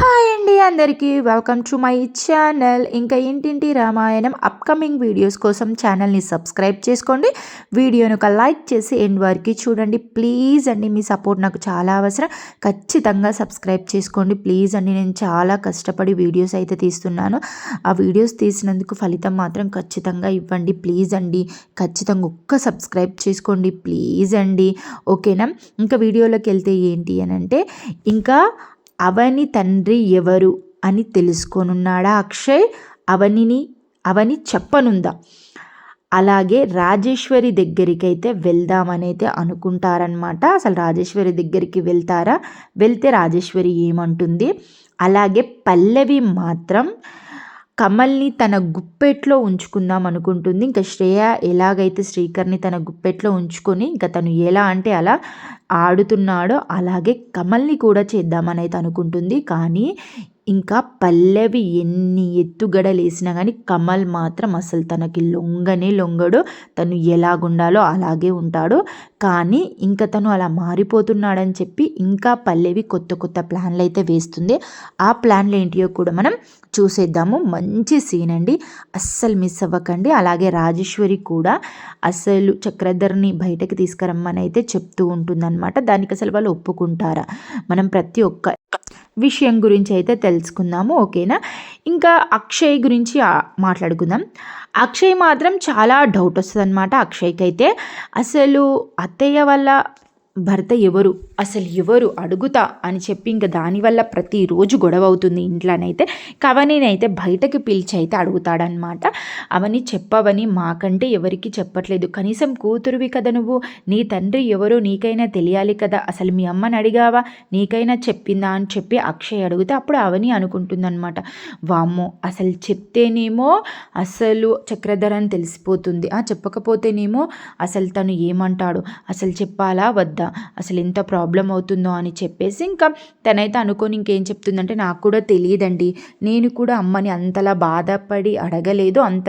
Hi అండి అందరికీ. Welcome to my channel. ఇంకా ఇంటింటి రామాయణం అప్కమింగ్ వీడియోస్ కోసం ఛానల్ని సబ్స్క్రైబ్ చేసుకోండి. వీడియోను ఒక లైక్ చేసి ఎండ్ వరకు చూడండి. ప్లీజ్ అండి మీ సపోర్ట్ నాకు చాలా అవసరం. ఖచ్చితంగా సబ్స్క్రైబ్ చేసుకోండి. ప్లీజ్ అండి నేను చాలా కష్టపడి వీడియోస్ అయితే తీస్తున్నాను. ఆ వీడియోస్ తీసినందుకు ఫలితం మాత్రం ఖచ్చితంగా ఇవ్వండి. ప్లీజ్ అండి ఖచ్చితంగా ఒక్క సబ్స్క్రైబ్ చేసుకోండి. ప్లీజ్ అండి. ఓకేనా? ఇంకా వీడియోలోకి వెళ్తే ఏంటి అని అంటే ఇంకా అవని తండ్రి ఎవరు అని తెలుసుకోనున్నాడా అక్షయ్? అవనిని అవని చెప్పనుందా? అలాగే రాజేశ్వరి దగ్గరికి అయితే వెళ్దామని అయితే అనుకుంటారనమాట అసలు రాజేశ్వరి దగ్గరికి వెళ్తారా? వెళ్తే రాజేశ్వరి ఏమంటుంది? అలాగే పల్లవి మాత్రం కమల్ని తన గుప్పెట్లో ఉంచుకుందాం అనుకుంటుంది. ఇంకా శ్రేయ ఎలాగైతే శ్రీకర్ని తన గుప్పెట్లో ఉంచుకొని ఇంకా తను ఎలా అంటే అలా ఆడుతున్నాడో అలాగే కమల్ని కూడా చేద్దామని అయితే అనుకుంటుంది. కానీ ఇంకా పల్లవి ఎన్ని ఎత్తుగడలేసినా కానీ కమల్ మాత్రం అసలు తనకి లొంగనే లొంగడు. తను ఎలాగుండాలో అలాగే ఉంటాడు. కానీ ఇంకా తను అలా మారిపోతున్నాడని చెప్పి ఇంకా పల్లవి కొత్త కొత్త ప్లాన్లు అయితే వేస్తుంది. ఆ ప్లాన్లు ఏంటియో కూడా మనం చూసేద్దాము. మంచి సీన్ అండి. అస్సలు మిస్ అవ్వకండి. అలాగే రాజేశ్వరి కూడా అసలు చక్రధర్ని బయటకు తీసుకురమ్మని అయితే చెప్తూ ఉంటుందన్నమాట. దానికి అసలు వాళ్ళు ఒప్పుకుంటారా? మనం ప్రతి ఒక్క విషయం గురించి అయితే తెలుసుకుందాము ఓకేనా? ఇంకా అక్షయ్ గురించి మాట్లాడుకుందాం. అక్షయ్ మాత్రం చాలా డౌట్ వస్తుంది అనమాట అక్షయ్కి అయితే అసలు అత్తయ్య వల్ల భర్త ఎవరు? అసలు ఎవరు అడుగుతా? అని చెప్పి ఇంకా దానివల్ల ప్రతిరోజు గొడవ అవుతుంది ఇంట్లోనైతే. కవనినైతే బయటకు పిలిచి అయితే అడుగుతాడనమాట అవని చెప్పవని మాకంటే ఎవరికి చెప్పట్లేదు. కనీసం కూతురువి కదా నువ్వు? నీ తండ్రి ఎవరో నీకైనా తెలియాలి కదా. అసలు మీ అమ్మని అడిగావా? నీకైనా చెప్పిందా? అని చెప్పి అక్షయ్ అడిగితే అప్పుడు అవని అనుకుంటుందన్నమాట. వామ్మో అసలు చెప్తేనేమో అసలు చక్రధర అని తెలిసిపోతుంది. ఆ చెప్పకపోతేనేమో అసలు తను ఏమంటాడు? అసలు చెప్పాలా? వద్దా? అసలు ఎంత ప్రాబ్లం అవుతుందో అని చెప్పేసి ఇంకా తనైతే అనుకొని ఇంకేం చెప్తుందంటే నాకు కూడా తెలియదండి. నేను కూడా అమ్మని అంతలా బాధపడి అడగలేదు. అంత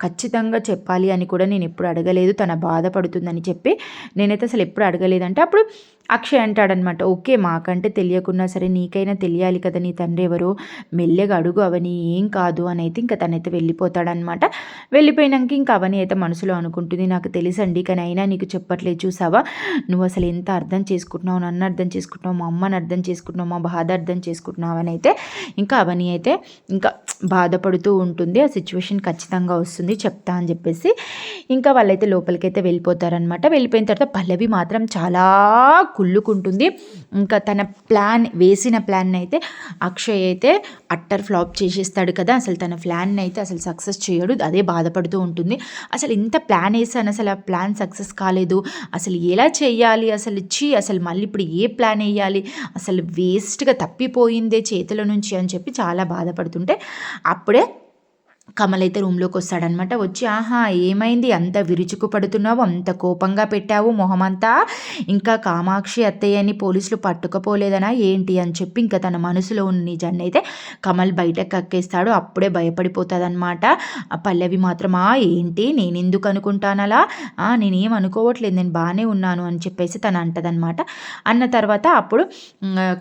ఖచ్చితంగా చెప్పాలి అని కూడా నేను ఎప్పుడు అడగలేదు. తన బాధపడుతుందని చెప్పి నేనైతే అసలు ఎప్పుడు అడగలేదంటే అప్పుడు అక్షయ్ అంటాడనమాట ఓకే మాకంటే తెలియకున్నా సరే నీకైనా తెలియాలి కదా నీ తండ్రి ఎవరు. మెల్లగా అడుగు అవని ఏం కాదు అని అయితే ఇంకా తనైతే వెళ్ళిపోతాడనమాట. వెళ్ళిపోయినాక ఇంకా అవని అయితే మనసులో అనుకుంటుంది నాకు తెలుసండి కానీ అయినా నీకు చెప్పట్లేదు చూసావా? నువ్వు అసలు ఎంత అర్థం చేసుకుంటున్నావు నన్ను అర్థం చేసుకుంటున్నావు మా అమ్మని అర్థం చేసుకుంటున్నావు మా బాధ అర్థం చేసుకుంటున్నావు అని అయితే ఇంకా అవని అయితే ఇంకా బాధపడుతూ ఉంటుంది. ఆ సిచ్యువేషన్ ఖచ్చితంగా వస్తుంది చెప్తా అని చెప్పేసి ఇంకా వాళ్ళైతే లోపలికైతే వెళ్ళిపోతారనమాట వెళ్ళిపోయిన తర్వాత పల్లవి మాత్రం చాలా కుళ్ళుకుంటుంది. ఇంకా తన ప్లాన్ వేసిన ప్లాన్ అయితే అక్షయ్ అయితే అట్టర్ ఫ్లాప్ చేసేస్తాడు కదా అసలు తన ప్లాన్ అయితే అసలు సక్సెస్ చేయడు అదే బాధపడుతూ ఉంటుంది. అసలు ఇంత ప్లాన్ వేసాను అసలు ఆ ప్లాన్ సక్సెస్ కాలేదు అసలు ఎలా చేయాలి అసలు ఇచ్చి అసలు మళ్ళీ ఇప్పుడు ఏ ప్లాన్ వేయాలి? అసలు వేస్ట్గా తప్పిపోయిందే చేతుల నుంచి అని చెప్పి చాలా బాధపడుతుంటే అప్పుడే కమల్ అయితే రూమ్లోకి వస్తాడనమాట. వచ్చి ఆహా ఏమైంది? అంత విరుచుకు పడుతున్నావు అంత కోపంగా పెట్టావు మొహమంతా. ఇంకా కామాక్షి అత్తయ్యని పోలీసులు పట్టుకపోలేదనా ఏంటి? అని చెప్పి ఇంకా తన మనసులో ఉన్న నిజాన్ని అయితే కమల్ బయటకు కక్కేస్తాడు అప్పుడే భయపడిపోతుందనమాట. పల్లవి మాత్రమా? ఏంటి? నేను ఎందుకు అనుకుంటానలా నేనేం అనుకోవట్లేదు. నేను బాగానే ఉన్నాను అని చెప్పేసి తను అంటదనమాట. అన్న తర్వాత అప్పుడు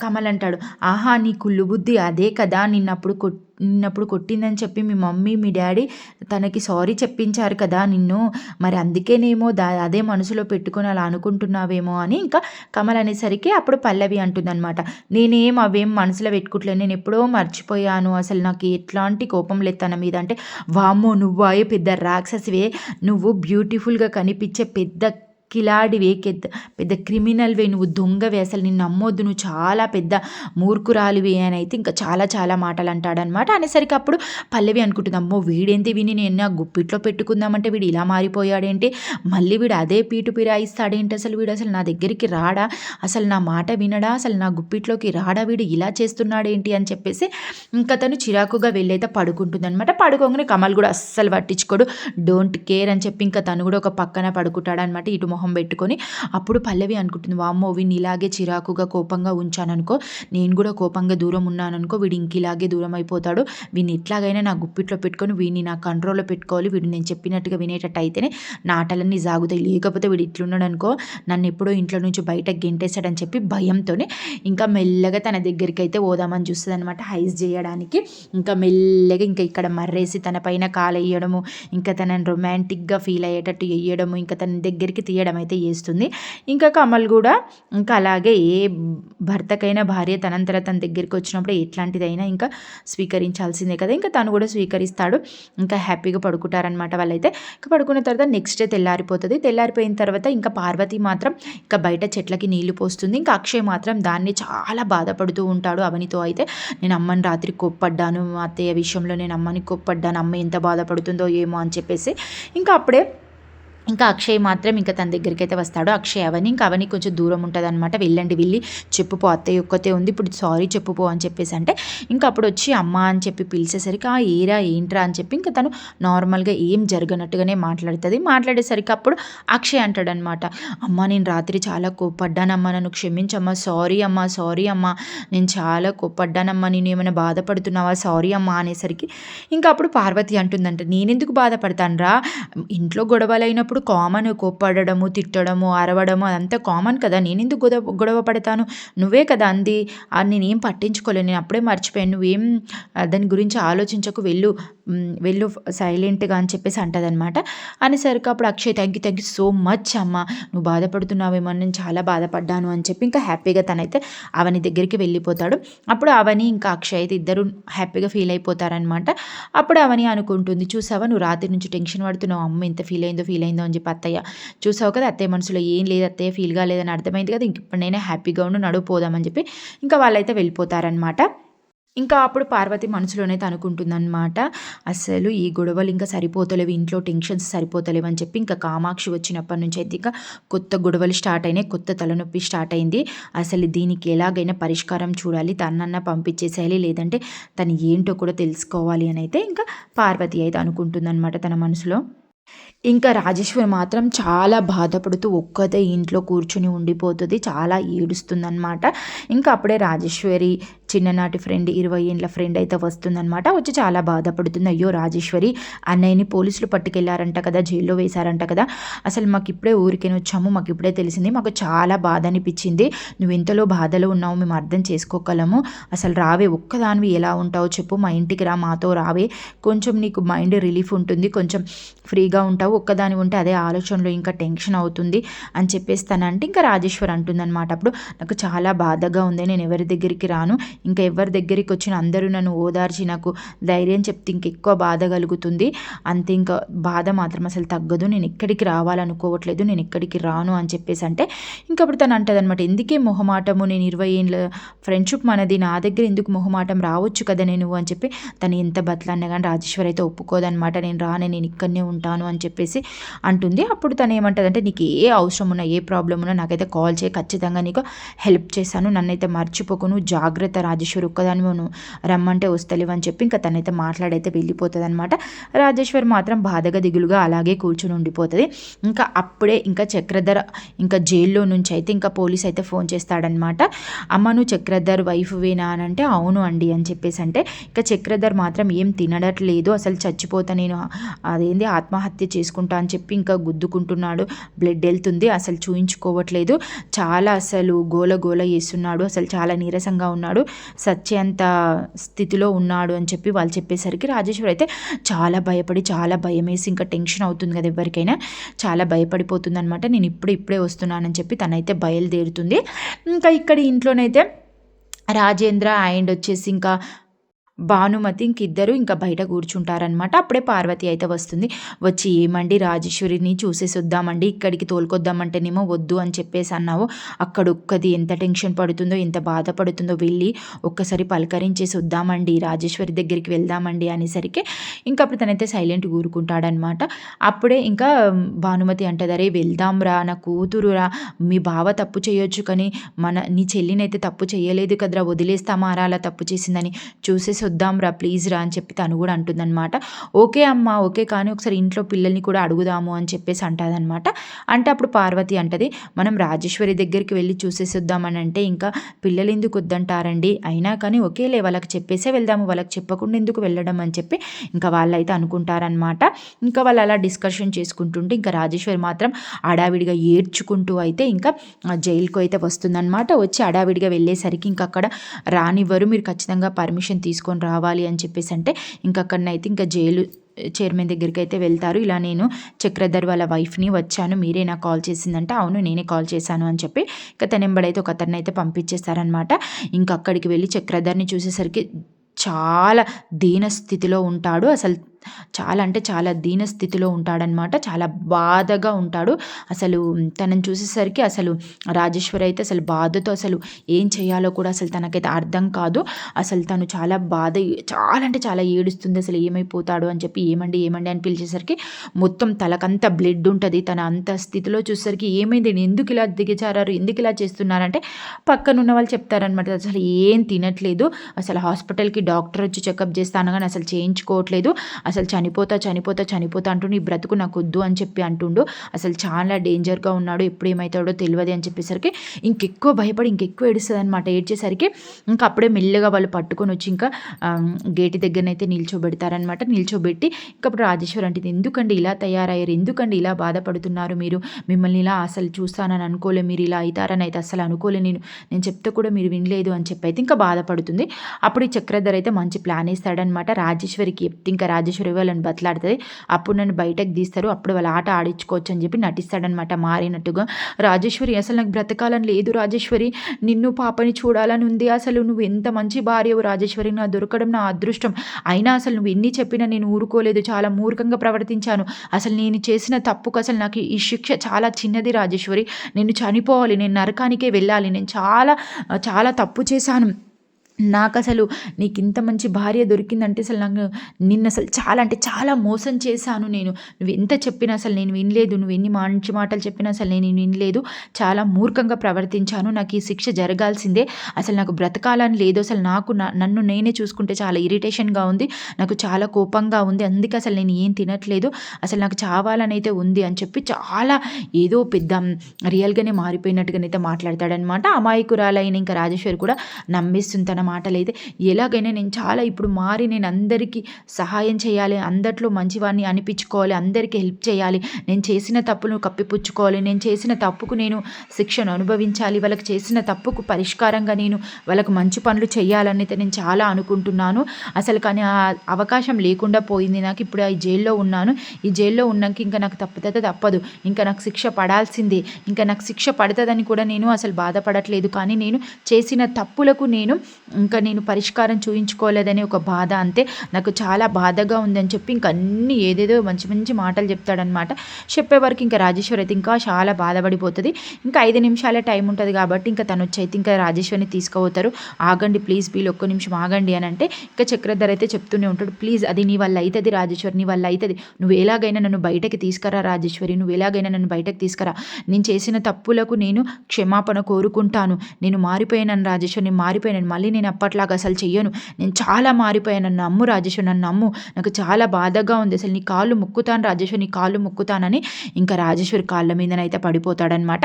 కమల్ అంటాడు ఆహా నీ కుళ్ళు బుద్ధి అదే కదా. నిన్నప్పుడు కొట్టి నిన్నప్పుడు కొట్టిందని చెప్పి మీ మమ్మీ మీ డాడీ తనకి సారీ చెప్పించారు కదా నిన్ను. మరి అందుకేనేమో దా అదే మనసులో పెట్టుకొని అలా అనుకుంటున్నావేమో అని ఇంకా కమల్ అనేసరికి అప్పుడు పల్లవి అంటుందన్నమాట. నేనేం అవేం మనసులో పెట్టుకుంటలేదు. నేను ఎప్పుడో మర్చిపోయాను. అసలు నాకు ఎట్లాంటి కోపం లేదు తన మీద. అంటే వామ్మో నువ్వు అయ్యే పెద్ద రాక్షసివే. నువ్వు బ్యూటిఫుల్గా కనిపించే పెద్ద కిలాడివే పెద్ద పెద్ద క్రిమినల్వే నువ్వు దొంగవే అసలు నిన్ను నమ్మొద్దు నువ్వు చాలా పెద్ద మూర్ఖురాలివి అని అయితే ఇంకా చాలా చాలా మాటలు అంటాడనమాట అనేసరికి అప్పుడు పల్లవి అనుకుంటుంది అమ్మో వీడేంటి విని నేను నా గుప్పిట్లో పెట్టుకుందామంటే వీడు ఇలా మారిపోయాడేంటి? మళ్ళీ వీడు అదే పీటు పిరాయిస్తాడేంటి అసలు వీడు? అసలు నా దగ్గరికి రాడా? అసలు నా మాట వినడా? అసలు నా గుప్పిట్లోకి రాడా వీడు? ఇలా చేస్తున్నాడేంటి అని చెప్పేసి ఇంకా తను చిరాకుగా వెళ్ళైతే పడుకుంటుంది అనమాట పడుకోగానే కమల్ కూడా అస్సలు పట్టించుకోడు. డోంట్ కేర్ అని చెప్పి ఇంకా తను కూడా ఒక పక్కన పడుకుంటాడనమాట ఇటు మొహం పెట్టుకొని అప్పుడు పల్లవి అనుకుంటుంది వామ్మో వీడిని ఇలాగే చిరాకుగా కోపంగా ఉంచాననుకో నేను కూడా కోపంగా దూరం ఉన్నాననుకో వీడు ఇంక ఇలాగే దూరం అయిపోతాడు. వీడిని ఎట్లాగైనా నా గుప్పిట్లో పెట్టుకొని వీడిని నా కంట్రోల్లో పెట్టుకోవాలి. వీడు నేను చెప్పినట్టుగా వినేటట్టు అయితేనే నాటలన్నీ సాగుతాయి. లేకపోతే వీడు ఇట్లున్నాడు అనుకో నన్ను ఎప్పుడో ఇంట్లో నుంచి బయటకు గెంటేశాడని చెప్పి భయంతోనే ఇంకా మెల్లగా తన దగ్గరికి అయితే పోదామని చూస్తుంది అనమాట హైస్ చేయడానికి. ఇంకా మెల్లగా ఇంకా ఇక్కడ మర్రేసి తన పైన కాలు వేయడము ఇంకా తనని రొమాంటిక్గా ఫీల్ అయ్యేటట్టు వేయడము ఇంకా తన దగ్గరికి తీయడం అయితే చేస్తుంది. ఇంకా కమల్ కూడా ఇంకా అలాగే ఏ భర్తకైనా భార్య తనంతర తన దగ్గరికి వచ్చినప్పుడు ఎట్లాంటిదైనా ఇంకా స్వీకరించాల్సిందే కదా. ఇంకా తను కూడా స్వీకరిస్తాడు. ఇంకా హ్యాపీగా పడుకుంటారనమాట వాళ్ళైతే. ఇంకా పడుకున్న తర్వాత నెక్స్ట్ డే తెల్లారిపోతుంది. తెల్లారిపోయిన తర్వాత ఇంకా పార్వతి మాత్రం ఇంకా బయట చెట్లకి నీళ్ళు పోస్తుంది. ఇంకా అక్షయ్ మాత్రం దాన్ని చాలా బాధపడుతూ ఉంటాడు అవనితో అయితే. నేను అమ్మని రాత్రి కొప్పడ్డాను అత్తయ్య విషయంలో నేను అమ్మని కొప్పడ్డాను అమ్మ ఎంత బాధపడుతుందో ఏమో అని చెప్పేసి. ఇంకా అప్పుడే ఇంకా అక్షయ్ మాత్రం ఇంకా తన దగ్గరికి అయితే వస్తాడు. అక్షయ్ అవని ఇంకా అవని కొంచెం దూరం ఉంటుంది అనమాట వెళ్ళండి వెళ్ళి చెప్పుపో అత్తయ్య ఒక్కతే ఉంది. ఇప్పుడు సారీ చెప్పుపో అని చెప్పేసి అంటే ఇంకా అప్పుడు వచ్చి అమ్మ అని చెప్పి పిలిచేసరికి ఆ ఏరా ఏంట్రా? అని చెప్పి ఇంకా తను నార్మల్గా ఏం జరగనట్టుగానే మాట్లాడుతుంది. మాట్లాడేసరికి అప్పుడు అక్షయ్ అంటాడనమాట అమ్మ నేను రాత్రి చాలా కోప్పడ్డానమ్మా. నన్ను క్షమించమ్మా. సారీ అమ్మా సారీ అమ్మా. నేను చాలా కోప్పడ్డానమ్మా. నేను ఏమైనా బాధపడుతున్నావా? సారీ అమ్మా అనేసరికి ఇంకా అప్పుడు పార్వతి అంటుందంట నేనెందుకు బాధపడతాను రా ఇంట్లో గొడవలైనప్పుడు ఇప్పుడు కామన్ కోప్పడము తిట్టడము అరవడము అదంతా కామన్ కదా. నేను ఎందుకు గొడవ గొడవ పడతాను? నువ్వే కదా అంది. నేనేం పట్టించుకోలేదు. నేను అప్పుడే మర్చిపోయాను. నువ్వేం దాని గురించి ఆలోచించకు. వెళ్ళు. వెళ్ళు సైలెంట్గా అని చెప్పేసి అంటదనమాట అనేసరికి అప్పుడు Akshay thank you thank you so much అమ్మ. నువ్వు బాధపడుతున్నావేమో నేను చాలా బాధపడ్డాను అని చెప్పి ఇంకా హ్యాపీగా తనైతే అవని దగ్గరికి వెళ్ళిపోతాడు. అప్పుడు అవని ఇంకా అక్షయ్ అయితే ఇద్దరు హ్యాపీగా ఫీల్ అయిపోతారనమాట అప్పుడు అవని అనుకుంటుంది చూసావా? నువ్వు రాత్రి నుంచి టెన్షన్ పడుతున్నావు. అమ్మ ఎంత ఫీల్ అయిందో ఫీల్ అయిందో అని చెప్పి అత్తయ్య చూసావు కదా అత్తయ్య మనసులో ఏం లేదు అత్తయ్య ఫీల్ కాలేదని అర్థమైంది కదా ఇంక నేనే హ్యాపీగా ఉండు నడుపుపోదామని చెప్పి ఇంకా వాళ్ళైతే వెళ్ళిపోతారనమాట ఇంకా అప్పుడు పార్వతి మనసులోనైతే అనుకుంటుందన్నమాట అసలు ఈ గొడవలు ఇంకా సరిపోతలేవు ఇంట్లో టెన్షన్స్ సరిపోతలేవు అని చెప్పి ఇంకా కామాక్షి వచ్చినప్పటి నుంచి అయితే ఇంకా కొత్త గొడవలు స్టార్ట్ అయినాయి కొత్త తలనొప్పి స్టార్ట్ అయింది. అసలు దీనికి ఎలాగైనా పరిష్కారం చూడాలి తనన్న పంపించేసేయాలి లేదంటే తను ఏంటో కూడా తెలుసుకోవాలి అని అయితే ఇంకా పార్వతి అయితే అనుకుంటుందన్నమాట తన మనసులో. ఇంకా రాజేశ్వరి మాత్రం చాలా బాధపడుతూ ఒక్కతే ఇంట్లో కూర్చుని ఉండిపోతుంది చాలా ఏడుస్తుందన్నమాట. ఇంకా అప్పుడే రాజేశ్వరి చిన్ననాటి ఫ్రెండ్ ఇరవై ఏళ్ళ ఫ్రెండ్ అయితే వస్తుందనమాట వచ్చి చాలా బాధపడుతుంది. అయ్యో రాజేశ్వరి అన్నయ్యని పోలీసులు పట్టుకెళ్ళారంట కదా జైల్లో వేశారంట కదా. అసలు మాకు ఇప్పుడే ఊరికే వచ్చాము మాకు ఇప్పుడే తెలిసింది మాకు చాలా బాధ అనిపించింది. నువ్వు ఎంతలో బాధలో ఉన్నావు మేము అర్థం చేసుకోగలము. అసలు రావే ఒక్కదానివి ఎలా ఉంటావో చెప్పు మా ఇంటికి రా మాతో రావే. కొంచెం నీకు మైండ్ రిలీఫ్ ఉంటుంది కొంచెం ఫ్రీగా ఉంటావు ఒక్కదాని ఉంటే అదే ఆలోచనలో ఇంకా టెన్షన్ అవుతుంది అని చెప్పేస్తానంటే ఇంకా రాజేశ్వర్ అంటుందన్నమాట. అప్పుడు నాకు చాలా బాధగా ఉంది నేను ఎవరి దగ్గరికి రాను. ఇంకా ఎవరి దగ్గరికి వచ్చిన అందరూ నన్ను ఓదార్చి నాకు ధైర్యం చెప్తే ఇంకెక్కువ బాధ కలుగుతుంది. అంతే ఇంకా బాధ మాత్రం అసలు తగ్గదు. నేను ఎక్కడికి రావాలనుకోవట్లేదు. నేను ఎక్కడికి రాను అని చెప్పేసి అంటే ఇంకప్పుడు తను అంటది అనమాట ఎందుకే మొహమాటము? నేను ఇరవై ఏళ్ళ ఫ్రెండ్షిప్ మనది. నా దగ్గర ఎందుకు మొహమాటం రావచ్చు కదా నేను అని చెప్పి తను ఎంత బతలన్నా కానీ రాజేశ్వర్ అయితే ఒప్పుకోదనమాట నేను రానే నేను ఇక్కడనే ఉంటాను అని చెప్పేసి అంటుంది. అప్పుడు తను ఏమంటుందంటే నీకు ఏ అవసరం ఉన్నా ఏ ప్రాబ్లం ఉన్నా నాకైతే కాల్ చేయి. ఖచ్చితంగా నీకు హెల్ప్ చేశాను నన్నైతే మర్చిపోకు. నువ్వు జాగ్రత్త రాజేశ్వరి ఒక్కదాని రమ్మంటే వస్తలేవని చెప్పి ఇంకా తనైతే మాట్లాడైతే వెళ్ళిపోతుంది అనమాట రాజేశ్వరి మాత్రం బాధగా దిగులుగా అలాగే కూర్చుని ఉండిపోతుంది. ఇంకా అప్పుడే ఇంకా చక్రధర ఇంకా జైల్లో నుంచి అయితే ఇంకా పోలీస్ అయితే ఫోన్ చేస్తాడనమాట అమ్మ నువ్వు చక్రధర్ వైఫ్ వేనా? అని అంటే అవును అండి అని చెప్పేసి అంటే ఇంకా చక్రధర్ మాత్రం ఏం తినడట్లేదు అసలు చచ్చిపోతా నేను అదేంది ఆత్మహత్య చేసుకుంటా అని చెప్పి ఇంకా గుద్దుకుంటున్నాడు. బ్లడ్ వెళ్తుంది అసలు చూయించుకోవట్లేదు. చాలా అసలు గోల గోల చేస్తున్నాడు అసలు చాలా నీరసంగా ఉన్నాడు. సత్యంత స్థితిలో ఉన్నాడు అని చెప్పి వాళ్ళు చెప్పేసరికి రాజేశ్వరి అయితే చాలా భయపడి చాలా భయం వేసి ఇంకా టెన్షన్ అవుతుంది కదా ఎవరికైనా. చాలా భయపడిపోతుంది అనమాట నేను ఇప్పుడు ఇప్పుడే వస్తున్నానని చెప్పి తనైతే బయలుదేరుతుంది. ఇంకా ఇక్కడ ఇంట్లోనైతే రాజేంద్ర అండ్ వచ్చేసి ఇంకా భానుమతి ఇంకిద్దరు ఇంకా బయట కూర్చుంటారనమాట అప్పుడే పార్వతి అయితే వస్తుంది. వచ్చి ఏమండి రాజేశ్వరిని చూసేసి వద్దామండి ఇక్కడికి తోలుకొద్దామంటేనేమో వద్దు అని చెప్పేసి అన్నావు. అక్కడ ఒక్కది ఎంత టెన్షన్ పడుతుందో ఎంత బాధపడుతుందో వెళ్ళి ఒక్కసారి పలకరించేసి వద్దామండి రాజేశ్వరి దగ్గరికి వెళ్దామండి అనేసరికి ఇంకా అప్పుడు తనైతే సైలెంట్ కూరుకుంటాడనమాట అప్పుడే ఇంకా భానుమతి అంటదరే వెళ్దాం రా నా కూతురు రా మీ బావ తప్పు చేయొచ్చు కానీ మన నీ చెల్లినైతే తప్పు చేయలేదు కదరా వదిలేస్తామారా అలా తప్పు చేసిందని. చూసేసి వద్దాంరా ప్లీజ్ రా అని చెప్పి తను కూడా అంటుందన్నమాట. ఓకే అమ్మ ఓకే కానీ ఒకసారి ఇంట్లో పిల్లల్ని కూడా అడుగుదాము అని చెప్పేసి అంటుందన్నమాట. అంటే అప్పుడు పార్వతి అంటది మనం రాజేశ్వరి దగ్గరికి వెళ్ళి చూసేసొద్దామని అంటే ఇంకా పిల్లలు ఎందుకు వద్దంటారండి? అయినా కానీ ఒకేలే వాళ్ళకి చెప్పేసే వెళ్దాము వాళ్ళకి చెప్పకుండా ఎందుకు వెళ్ళడం అని చెప్పి ఇంకా వాళ్ళైతే అనుకుంటారనమాట ఇంకా వాళ్ళు అలా డిస్కషన్ చేసుకుంటుంటే ఇంకా రాజేశ్వరి మాత్రం అడావిడిగా ఏడ్చుకుంటూ అయితే ఇంకా జైలుకు అయితే వస్తుందన్నమాట. వచ్చి అడావిడిగా వెళ్ళేసరికి ఇంకా అక్కడ రానివ్వరు మీరు ఖచ్చితంగా పర్మిషన్ తీసుకొని తీసుకొని రావాలి అని చెప్పేసి అంటే ఇంకా అక్కడనైతే ఇంకా జైలు చైర్మన్ దగ్గరికి అయితే వెళ్తారు. ఇలా నేను చక్రధర్ వాళ్ళ వైఫ్ని వచ్చాను. మీరే నాకు కాల్ చేసిందంటే. అవును నేనే కాల్ చేశాను అని చెప్పి ఇంకా తన ఎంబడైతే ఒక అతన్ని అయితే పంపించేస్తారనమాట ఇంకా అక్కడికి వెళ్ళి చక్రధర్ని చూసేసరికి చాలా దీన స్థితిలో ఉంటాడు. అసలు చాలా అంటే చాలా దీన స్థితిలో ఉంటాడనమాట చాలా బాధగా ఉంటాడు. అసలు తనని చూసేసరికి అసలు రాజేశ్వరి అయితే అసలు బాధతో అసలు ఏం చేయాలో కూడా అసలు తనకైతే అర్థం కాదు. అసలు తను చాలా బాధ చాలా అంటే చాలా ఏడుస్తుంది. అసలు ఏమైపోతాడు అని చెప్పి ఏమండి ఏమండి అని పిలిచేసరికి మొత్తం తలకంతా బ్లడ్ ఉంటుంది. తన అంత స్థితిలో చూసేసరికి ఏమైంది? ఎందుకు ఇలా దిగజారారు? ఎందుకు ఇలా చేస్తున్నారంటే పక్కన ఉన్న వాళ్ళు చెప్తారనమాట అసలు ఏం తినట్లేదు. అసలు హాస్పిటల్కి డాక్టర్ వచ్చి చెకప్ చేస్తాను కానీ అసలు చేయించుకోవట్లేదు. అసలు అసలు చనిపోతా చనిపోతా చనిపోతా అంటూ నీ బ్రతుకు నాకు వద్దు అని చెప్పి అంటుండు. అసలు చాలా డేంజర్గా ఉన్నాడు ఎప్పుడు ఏమవుతాడో తెలియదు అని చెప్పేసరికి ఇంకెక్కువ భయపడి ఇంకెక్కువ ఏడుస్తుంది అనమాట ఏడ్చేసరికి ఇంకా అప్పుడే మెల్లగా వాళ్ళు పట్టుకొని వచ్చి ఇంకా గేటు దగ్గరనైతే నిల్చోబెడతారనమాట నిల్చోబెట్టి ఇంకా రాజేశ్వర్ అంటే ఎందుకండి ఇలా తయారయ్యారు? ఎందుకండి ఇలా బాధపడుతున్నారు మీరు? మిమ్మల్ని ఇలా అసలు చూస్తానని అనుకోలే మీరు ఇలా అవుతారని అయితే అసలు అనుకోలే నేను. నేను చెప్తే కూడా మీరు వినలేదు అని చెప్పి అయితే ఇంకా బాధపడుతుంది. అప్పుడు ఈ చక్రధర్ అయితే మంచి ప్లాన్ వేస్తాడనమాట రాజేశ్వరికి చెప్తే ఇంకా రాజేశ్వరి వాళ్ళని బతలాడుతుంది. అప్పుడు నన్ను బయటకు తీస్తారు. అప్పుడు వాళ్ళ ఆట ఆడించుకోవచ్చు అని చెప్పి నటిస్తాడనమాట మారినట్టుగా. రాజేశ్వరి అసలు నాకు బ్రతకాలని లేదు రాజేశ్వరి. నిన్ను పాపని చూడాలని ఉంది. అసలు నువ్వు ఎంత మంచి భార్యవు రాజేశ్వరి. నా దొరకడం నా అదృష్టం. అయినా అసలు నువ్వు ఎన్ని చెప్పినా నేను ఊరుకోలేదు. చాలా మూర్ఖంగా ప్రవర్తించాను. అసలు నేను చేసిన తప్పుకు అసలు నాకు ఈ శిక్ష చాలా చిన్నది రాజేశ్వరి. నేను చనిపోవాలి. నేను నరకానికే వెళ్ళాలి. నేను చాలా చాలా తప్పు చేశాను. నాకు అసలు నీకు ఇంత మంచి భార్య దొరికిందంటే అసలు నాకు నిన్న అసలు చాలా అంటే చాలా మోసం చేశాను నేను. నువ్వు ఎంత చెప్పినా అసలు నేను వినలేదు. నువ్వు ఎన్ని మంచి మాటలు చెప్పినా అసలు నేను వినలేదు. చాలా మూర్ఖంగా ప్రవర్తించాను. నాకు ఈ శిక్ష జరగాల్సిందే. అసలు నాకు బ్రతకాలని లేదు. అసలు నాకు నన్ను నేనే చూసుకుంటే చాలా ఇరిటేషన్గా ఉంది. నాకు చాలా కోపంగా ఉంది. అందుకే అసలు నేను ఏం తినట్లేదు. అసలు నాకు చావాలని అయితే ఉంది అని చెప్పి చాలా ఏదో పెద్ద రియల్గానే మారిపోయినట్టుగానైతే మాట్లాడతాడనమాట అమాయకురాలైన ఇంకా రాజేశ్వరి కూడా నమ్మేస్తుంది తన మాటలైతే ఎలాగైనా నేను చాలా ఇప్పుడు మారి నేను అందరికీ సహాయం చేయాలి అందరిలో మంచివాడిని అనిపించుకోవాలి అందరికీ హెల్ప్ చేయాలి. నేను చేసిన తప్పును కప్పిపుచ్చుకోవాలి నేను చేసిన తప్పుకు నేను శిక్షను అనుభవించాలి వాళ్ళకి చేసిన తప్పుకు పరిష్కారంగా నేను వాళ్ళకు మంచి పనులు చేయాలని అయితే నేను చాలా అనుకుంటున్నాను. అసలు కానీ ఆ అవకాశం లేకుండా పోయింది. నాకు ఇప్పుడు ఈ జైల్లో ఉన్నాను. ఈ జైల్లో ఉన్నాక ఇంకా నాకు తప్పుతే తప్పదు. ఇంకా నాకు శిక్ష పడాల్సిందే. ఇంకా నాకు శిక్ష పడుతుందని కూడా నేను అసలు బాధపడట్లేదు. కానీ నేను చేసిన తప్పులకు నేను ఇంకా నేను పరిష్కారం చూయించుకోలేదని ఒక బాధ అంతే. నాకు చాలా బాధగా ఉందని చెప్పి ఇంక అన్ని ఏదేదో మంచి మంచి మాటలు చెప్తాడనమాట చెప్పే వరకు ఇంకా రాజేశ్వరి అయితే ఇంకా చాలా బాధపడిపోతుంది. ఇంకా ఐదు నిమిషాలే టైం ఉంటుంది కాబట్టి ఇంకా తను వచ్చి అయితే ఇంకా రాజేశ్వరిని తీసుకుపోతారు. ఆగండి ప్లీజ్ వీళ్ళు ఒక్క నిమిషం ఆగండి అని అంటే ఇంకా చక్రధర్ అయితే చెప్తూనే ఉంటాడు. ప్లీజ్ అది నీ వల్ల అవుతుంది రాజేశ్వరి నీ వల్ల అవుతుంది నువ్వు ఎలాగైనా నన్ను బయటకి తీసుకురా రాజేశ్వరి నువ్వు ఎలాగైనా నన్ను బయటకు తీసుకురా. నేను చేసిన తప్పులకు నేను క్షమాపణ కోరుకుంటాను. నేను మారిపోయాను రాజేశ్వరి నేను మారిపోయాను మళ్ళీ నేను అప్పట్లాగా అసలు చెయ్యను. నేను చాలా మారిపోయాను. నన్ను నమ్ము రాజేశ్వర్ నన్ను నమ్ము. నాకు చాలా బాధగా ఉంది. అసలు నీ కాళ్ళు ముక్కుతాను రాజేశ్వర్ నీ కాళ్ళు ముక్కుతానని. ఇంకా రాజేశ్వరి కాళ్ళ మీదనైతే పడిపోతాడనమాట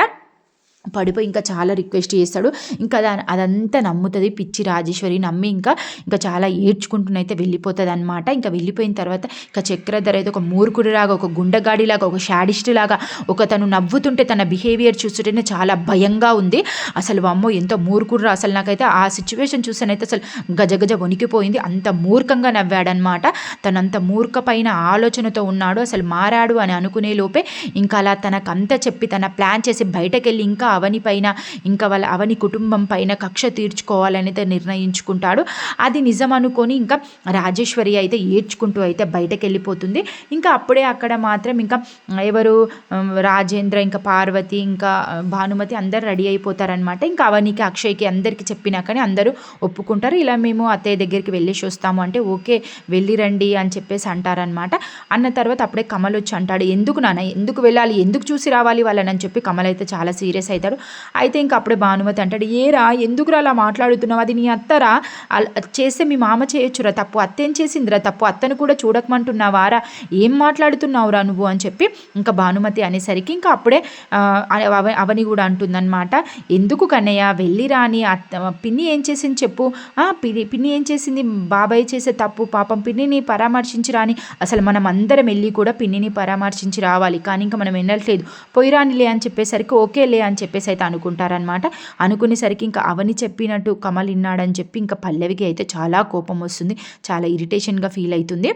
పడిపోయి ఇంకా చాలా రిక్వెస్ట్ చేస్తాడు. ఇంకా దాని అదంతా నమ్ముతుంది. పిచ్చి రాజేశ్వరి నమ్మి ఇంకా ఇంకా చాలా ఏడ్చుకుంటూనైతే వెళ్ళిపోతుంది అనమాట ఇంకా వెళ్ళిపోయిన తర్వాత ఇంకా చక్రధర అయితే ఒక మూర్ఖుడిలాగా ఒక గుండగాడిలాగా ఒక షాడిస్ట్ లాగా ఒక తను నవ్వుతుంటే తన బిహేవియర్ చూస్తుంటేనే చాలా భయంగా ఉంది. అసలు అమ్మో ఎంతో మూర్ఖుడు అసలు నాకైతే ఆ సిచ్యువేషన్ చూసానైతే అసలు గజగజ వణికిపోయింది. అంత మూర్ఖంగా నవ్వాడనమాట తనంత మూర్ఖ పైన ఆలోచనతో ఉన్నాడు. అసలు మారాడు అని అనుకునే లోపే ఇంకా అలా తనకంతా చెప్పి తన ప్లాన్ చేసి బయటకెళ్ళి ఇంకా అవని పైన ఇంకా వాళ్ళ అవని కుటుంబం పైన కక్ష తీర్చుకోవాలని నిర్ణయించుకుంటాడు. అది నిజం అనుకొని ఇంకా రాజేశ్వరి అయితే ఏడ్చుకుంటూ అయితే బయటకు వెళ్ళిపోతుంది ఇంకా అప్పుడే అక్కడ మాత్రం ఇంకా ఎవరు రాజేంద్ర ఇంకా పార్వతి ఇంకా భానుమతి అందరు రెడీ అయిపోతారనమాట ఇంకా అవనికి అక్షయ్కి అందరికీ చెప్పినాకని అందరూ ఒప్పుకుంటారు. ఇలా మేము అత్తయ్య దగ్గరికి వెళ్ళేసి వస్తాము అంటే ఓకే వెళ్ళి రండి అని చెప్పేసి అంటారనమాట అన్న తర్వాత అప్పుడే కమల్ వచ్చి అంటాడు ఎందుకు నాన్న ఎందుకు వెళ్ళాలి? ఎందుకు చూసి రావాలి వాళ్ళని? అని చెప్పి కమల్ అయితే చాలా సీరియస్ అయితే అవుతాడు అయితే ఇంకా అప్పుడే భానుమతి అంటాడు ఏరా ఎందుకురా అలా మాట్లాడుతున్నావు? అది నీ అత్తరా? చేస్తే మీ మామ చేయొచ్చురా? తప్పు అత్తేం చేసిందిరా? తప్పు అత్తను కూడా చూడకమంటున్నావారా ఏం మాట్లాడుతున్నావురా నువ్వు? అని చెప్పి ఇంకా భానుమతి అనేసరికి ఇంకా అప్పుడే అవ- అవని కూడా అంటుందన్నమాట. ఎందుకు కన్నయ్య? వెళ్ళి రాని అత్త పిన్ని ఏం చేసింది చెప్పు. పిన్ని పిన్ని ఏం చేసింది? బాబాయ్ చేసే తప్పు పాపం పిన్నిని పరామర్శించి రాని అసలు మనం అందరం వెళ్ళి కూడా పిన్నిని పరామర్శించి రావాలి. కానీ ఇంకా మనం వెళ్ళట్లేదు. పోయి రానిలే అని చెప్పేసరికి ఓకేలే అని చెప్పి చెప్పేసి అయితే అనుకుంటారనమాట అనుకునేసరికి ఇంకా అవని చెప్పినట్టు కమల్ విన్నాడని చెప్పి ఇంకా పల్లవికి అయితే చాలా కోపం వస్తుంది. చాలా ఇరిటేషన్గా ఫీల్ అవుతుంది.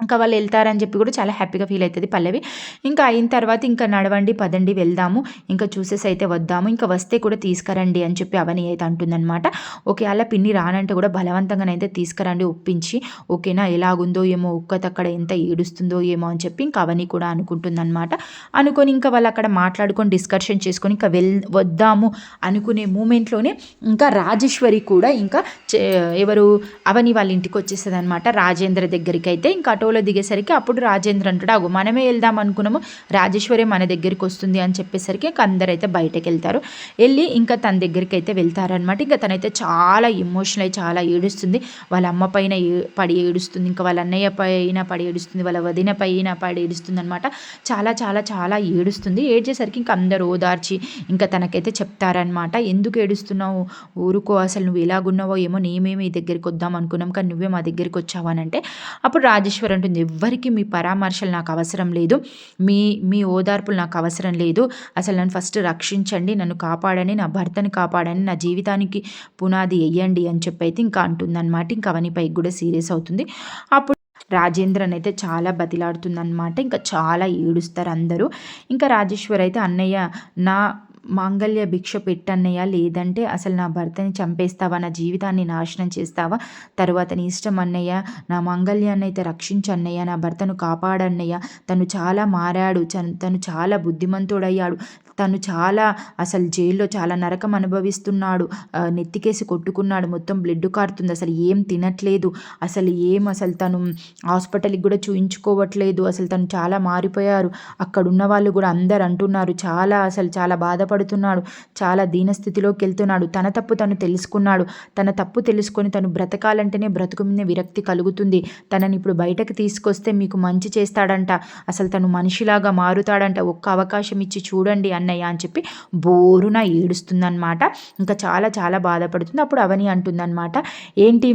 ఇంకా వాళ్ళు వెళ్తారని చెప్పి కూడా చాలా హ్యాపీగా ఫీల్ అవుతుంది పల్లవి. ఇంకా అయిన తర్వాత ఇంకా నడవండి పదండి వెళ్దాము. ఇంకా చూసేసి అయితే వద్దాము. ఇంకా వస్తే కూడా తీసుకురండి అని చెప్పి అవని అయితే అంటుందన్నమాట. ఓకే అలా పిన్ని రానంటే కూడా బలవంతంగానైతే తీసుకురండి ఒప్పించి. ఓకేనా ఎలాగుందో ఏమో ఒక్కతక్కడ ఎంత ఏడుస్తుందో ఏమో అని చెప్పి ఇంకా అవని కూడా అనుకుంటుందన్నమాట. అనుకొని ఇంకా వాళ్ళు అక్కడ మాట్లాడుకొని డిస్కషన్ చేసుకొని ఇంకా వెల్ వద్దాము అనుకునే మూమెంట్లోనే ఇంకా రాజేశ్వరి కూడా ఇంకా చే- ఎవరు అవని వాళ్ళ ఇంటికి వచ్చేస్తుంది అనమాట రాజేంద్ర దగ్గరికి అయితే ఇంకా ఆటోలో దిగేసరికి అప్పుడు రాజేంద్ర అంటాడు మనమే వెళ్దాం అనుకున్నాము. రాజేశ్వరి మన దగ్గరికి వస్తుంది అని చెప్పేసరికి అందరైతే బయటకు వెళ్తారు వెళ్ళి ఇంకా తన దగ్గరికి అయితే వెళ్తారనమాట ఇంకా తనైతే చాలా ఎమోషనల్ అయి చాలా ఏడుస్తుంది. వాళ్ళ అమ్మ పైన ఏ- పడి ఏడుస్తుంది. ఇంకా వాళ్ళ అన్నయ్య పైన పడి ఏడుస్తుంది. వాళ్ళ వదిన పైన పడి ఏడుస్తుంది అనమాట చాలా చాలా చాలా ఏడుస్తుంది. ఏడ్చేసరికి ఇంకా అందరూ ఓదార్చి ఇంకా తనకైతే చెప్తారనమాట ఎందుకు ఏడుస్తున్నావు? ఊరుకో. అసలు నువ్వు ఎలాగున్నావో ఏమో నేమే మీ దగ్గరికి వద్దాం అనుకున్నాం. కానీ నువ్వే మా దగ్గరికి వచ్చావు అని అంటే అప్పుడు రాజేశ్వరి అంటుంది ఎవ్వరికి మీ పరామర్శలు నాకు అవసరం లేదు. మీ మీ ఓదార్పులు నాకు అవసరం లేదు. అసలు నన్ను ఫస్ట్ రక్షించండి నన్ను కాపాడని నా భర్తని కాపాడని నా జీవితానికి పునాది వెయ్యండి అని చెప్పి అయితే ఇంకా అంటుందన్నమాట. ఇంకా అవనిపై కూడా సీరియస్ అవుతుంది. అప్పుడు రాజేంద్రన్ అయితే చాలా బతిలాడుతుందన్నమాట. ఇంకా చాలా ఏడుస్తారు అందరూ. ఇంకా రాజేశ్వర్ అయితే అన్నయ్య నా మాంగళ్య భిక్ష పెట్టన్నయ్య లేదంటే అసలు నా భర్తని చంపేస్తావా నా జీవితాన్ని నాశనం చేస్తావా? తర్వాత నీ ఇష్టం అన్నయ్య నా మాంగళ్యాన్ని అయితే రక్షించన్నయ్య నా భర్తను కాపాడన్నయ్య. తను చాలా మారాడు తను చాలా బుద్ధిమంతుడయ్యాడు. తను చాలా అసలు జైల్లో చాలా నరకం అనుభవిస్తున్నాడు. నెత్తికేసి కొట్టుకున్నాడు. మొత్తం బ్లడ్ కారుతుంది. అసలు ఏం తినట్లేదు. అసలు ఏం అసలు తను హాస్పిటల్కి కూడా చూయించుకోవట్లేదు. అసలు తను చాలా మారిపోయారు. అక్కడ ఉన్న వాళ్ళు కూడా అందరు అంటున్నారు. చాలా అసలు చాలా బాధపడుతున్నాడు. చాలా దీనస్థితిలోకి వెళ్తున్నాడు. తన తప్పు తను తెలుసుకున్నాడు. తన తప్పు తెలుసుకొని తను బ్రతకాలంటేనే బ్రతుకు మీద విరక్తి కలుగుతుంది. తనని ఇప్పుడు బయటకు తీసుకొస్తే మీకు మంచి చేస్తాడంట. అసలు తను మనిషిలాగా మారుతాడంట. ఒక్క అవకాశం ఇచ్చి చూడండి అని అన్నయ్య అని చెప్పి బోరున ఏడుస్తుందన్నమాట. ఇంకా చాలా చాలా బాధపడుతుంది. అప్పుడు అవని అంటుందన్నమాట ఏంటి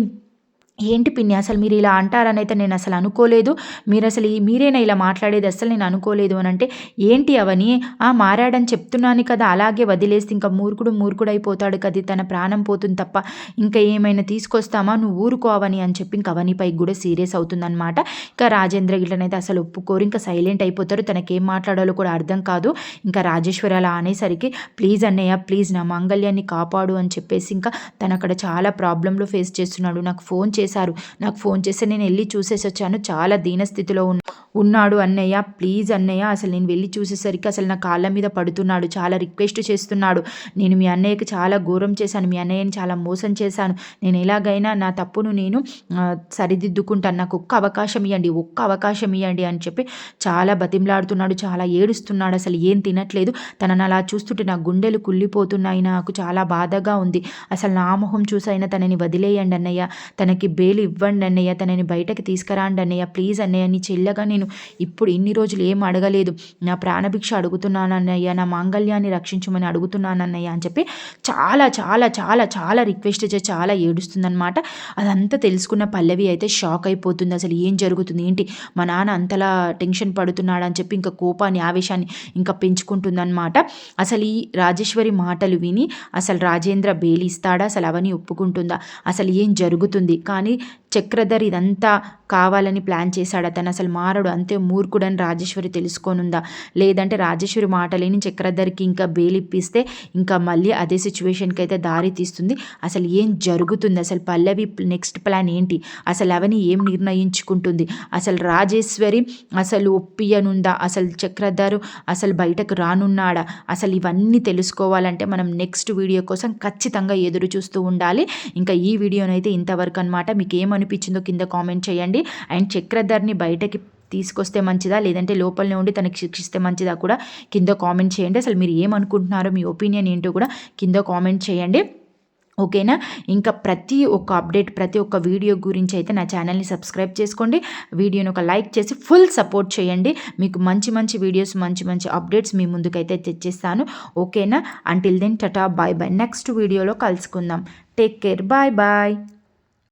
ఏంటి పిన్ని? అసలు మీరు ఇలా అంటారని అయితే నేను అసలు అనుకోలేదు. మీరు అసలు ఈ మీరేనా ఇలా మాట్లాడేది? అసలు నేను అనుకోలేదు అని అంటే ఏంటి అవని? ఆ మారాడని చెప్తున్నాను కదా అలాగే వదిలేస్తే ఇంకా మూర్ఖుడు మూర్ఖుడు అయిపోతాడు కదా తన ప్రాణం పోతుంది తప్ప. ఇంకా ఏమైనా తీసుకొస్తామా? నువ్వు ఊరుకో అవని అని చెప్పి ఇంకా అవనిపై కూడా సీరియస్ అవుతుందన్నమాట. ఇంకా రాజేంద్ర గిట్లనైతే అసలు ఒప్పుకోరు. ఇంకా సైలెంట్ అయిపోతారు. తనకేం మాట్లాడాలో కూడా అర్థం కాదు. ఇంకా రాజేశ్వరి అలా అనేసరికి ప్లీజ్ అన్నయ్య ప్లీజ్ నా మాంగళ్యాన్ని కాపాడు అని చెప్పేసి ఇంకా తను అక్కడ చాలా ప్రాబ్లంలో ఫేస్ చేస్తున్నాడు. నాకు ఫోన్ చేసి చేశారు. నాకు ఫోన్ చేస్తే నేను వెళ్ళి చూసేసి వచ్చాను. చాలా దీనస్థితిలో ఉన్నాడు అన్నయ్య. ప్లీజ్ అన్నయ్య అసలు నేను వెళ్ళి చూసేసరికి అసలు నా కాళ్ళ మీద పడుతున్నాడు. చాలా రిక్వెస్ట్ చేస్తున్నాడు. నేను మీ అన్నయ్యకి చాలా ఘోరం చేశాను. మీ అన్నయ్యని చాలా మోసం చేశాను. నేను ఎలాగైనా నా తప్పును నేను సరిదిద్దుకుంటాను. నాకు ఒక్క అవకాశం ఇవ్వండి ఒక్క అవకాశం ఇవ్వండి అని చెప్పి చాలా బతిమలాడుతున్నాడు. చాలా ఏడుస్తున్నాడు. అసలు ఏం తినట్లేదు. తనని అలా చూస్తుంటే నా గుండెలు కుళ్ళిపోతున్నాయి. నాకు చాలా బాధగా ఉంది. అసలు నా మొహం చూసైనా తనని వదిలేయండి అన్నయ్య. తనకి బెయిల్ ఇవ్వండి అన్నయ్య తనని బయటకి తీసుకురాండి అన్నయ్య. ప్లీజ్ అన్నయ్య నీ చెల్లెగా నేను ఇప్పుడు ఇన్ని రోజులు ఏం అడగలేదు. నా ప్రాణభిక్ష అడుగుతున్నాను అన్నయ్య నా మాంగళ్యాన్ని రక్షించమని అడుగుతున్నాను అన్నయ్య అని చెప్పి చాలా చాలా చాలా చాలా రిక్వెస్ట్ చేసి చాలా ఏడుస్తుందన్నమాట. అదంతా తెలుసుకున్న పల్లవి అయితే షాక్ అయిపోతుంది. అసలు ఏం జరుగుతుంది? ఏంటి? మా నాన్న అంతలా టెన్షన్ పడుతున్నాడు అని చెప్పి ఇంకా కోపాన్ని ఆవేశాన్ని ఇంకా పెంచుకుంటుందన్నమాట. అసలు ఈ రాజేశ్వరి మాటలు విని అసలు రాజేంద్ర బేలిస్తాడా అసలు అవని ఒప్పుకుంటుందా? అసలు ఏం జరుగుతుంది? కానీ చక్రధర్ ఇదంతా కావాలని ప్లాన్ చేశాడు. అతను అసలు మారడు. అంతే మూర్ఖుడని రాజేశ్వరి తెలుసుకోనుందా? లేదంటే రాజేశ్వరి మాటలేని చక్రధర్కి ఇంకా బెయిల్ ఇప్పిస్తే ఇంకా మళ్ళీ అదే సిచ్యువేషన్కి అయితే దారి తీస్తుంది. అసలు ఏం జరుగుతుంది? అసలు పల్లవి నెక్స్ట్ ప్లాన్ ఏంటి? అసలు అవని ఏం నిర్ణయించుకుంటుంది? అసలు రాజేశ్వరి అసలు ఒప్పియనుందా? అసలు చక్రధర్ అసలు బయటకు రానున్నాడా? అసలు ఇవన్నీ తెలుసుకోవాలంటే మనం నెక్స్ట్ వీడియో కోసం ఖచ్చితంగా ఎదురు చూస్తూ ఉండాలి. ఇంకా ఈ వీడియోనైతే ఇంతవరకు అనమాట. మీకు ఏమనిపించిందో కింద కామెంట్ చేయండి. అండ్ చక్రధర్ని బయటకి తీసుకొస్తే మంచిదా? లేదంటే లోపలనే ఉండి తనకి శిక్షిస్తే మంచిదా కూడా కింద కామెంట్ చేయండి. అసలు మీరు ఏమనుకుంటున్నారో మీ ఒపీనియన్ ఏంటో కూడా కింద కామెంట్ చేయండి. ఓకేనా? ఇంకా ప్రతి ఒక్క అప్డేట్ ప్రతి ఒక్క వీడియో గురించి అయితే నా ఛానల్ని సబ్స్క్రైబ్ చేసుకోండి. వీడియోని ఒక లైక్ చేసి ఫుల్ సపోర్ట్ చేయండి. మీకు మంచి మంచి వీడియోస్ మంచి మంచి అప్డేట్స్ మీ ముందుకైతే తెచ్చేస్తాను. ఓకేనా? Until then tata bye bye next వీడియోలో కలుసుకుందాం. Take care bye bye